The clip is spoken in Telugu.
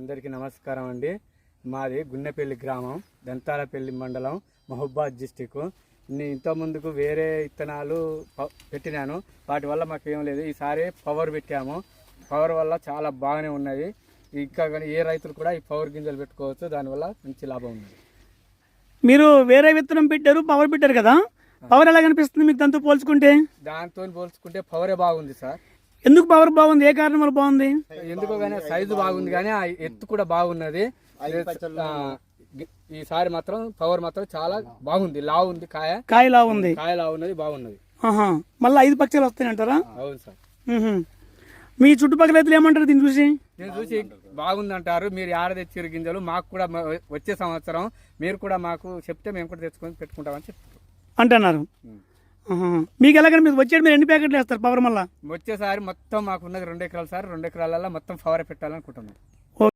అందరికీ నమస్కారం అండి. మాది గున్నెపల్లి గ్రామం దంతాలపల్లి మండలం మహబాద్ డిస్టిక్. ఇంత ముందుకు వేరే ఇత్తనాలు ప- పెట్టినాను. వాటి వల్ల మాకు ఏం లేదు. ఈసారి పవర్ పెట్టాము. పవర్ వల్ల చాలా బాగానే ఉన్నది. ఇంకా కానీ ఏ రైతులు కూడా ఈ పవర్ గింజలు పెట్టుకోవచ్చు. దానివల్ల మంచి లాభం ఉంది. మీరు వేరే విత్తనం పెట్టారు పవర్ పెట్టారు కదా? పవర్ ఎలా కనిపిస్తుంది? మీకు దాంతో పోల్చుకుంటే? దాంతో పోల్చుకుంటే పవరే బాగుంది సార్. ఎందుకు పవర్ బాగుంది? ఏ కారణం వల్ల బాగుంది? ఎందుకో కానీ సైజు బాగుంది కానీ ఆ ఎత్తు కూడా బాగున్నది. ఈసారి మాత్రం పవర్ మాత్రం చాలా బాగుంది. లావు ఉంది కాయ. కాయలా ఉంది. కాయ లావు ఉన్నది బాగున్నది. మళ్ళీ ఐదు పక్షాలు వస్తాయంటారా? అవును సార్. మీ చుట్టుపక్కల రైతులు ఏమంటారు దీన్ని చూసి? నేను చూసి బాగుంది అంటారు మీరు ఆడ తెచ్చిరు గింజలు? మాకు కూడా వచ్చే సంవత్సరం మీరు కూడా మాకు చెప్తే మేము కూడా తెచ్చుకొని పెట్టుకుంటామని చెప్తారు. అంటున్నారు. మీకు ఎలా మీరు వచ్చేది మీరు ఎన్ని ప్యాకెట్లు వేస్తారు? పవర్ మళ్ళా? వచ్చేసారి మొత్తం మాకు ఉన్నది రెండు ఎకరాలు సార్. రెండు ఎకరాలలో మొత్తం పవర్ పెట్టాలనుకుంటున్నాం.